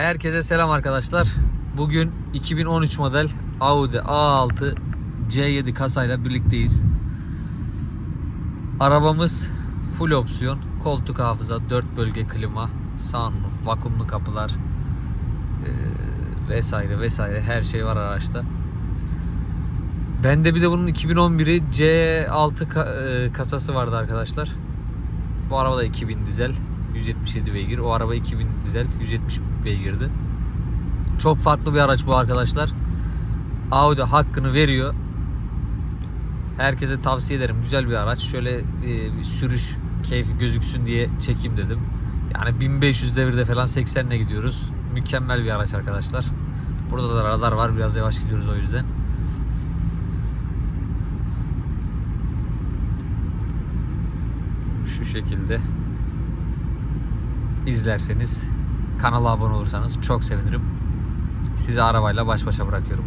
Herkese selam arkadaşlar. Bugün 2013 model Audi A6 C7 kasayla birlikteyiz. Arabamız full opsiyon, koltuk hafıza, 4 bölge klima, sunroof, vakumlu kapılar eee, vesaire vesaire her şey var araçta. Bende bir de bunun 2011'i C6 ka- eee, kasası vardı arkadaşlar. Bu araba da 2000 dizel. 177 beygir. O araba 2000 dizel. 170 beygirdi. Çok farklı bir araç bu arkadaşlar. Audi hakkını veriyor. Herkese tavsiye ederim. Güzel bir araç. Şöyle e, bir sürüş keyfi gözüksün diye çekeyim dedim. Yani 1500 devirde falan 80 ile gidiyoruz. Mükemmel bir araç arkadaşlar. Burada da radar var. Biraz yavaş gidiyoruz o yüzden. Şu şekilde izlerseniz kanala abone olursanız çok sevinirim. Sizi arabayla baş başa bırakıyorum.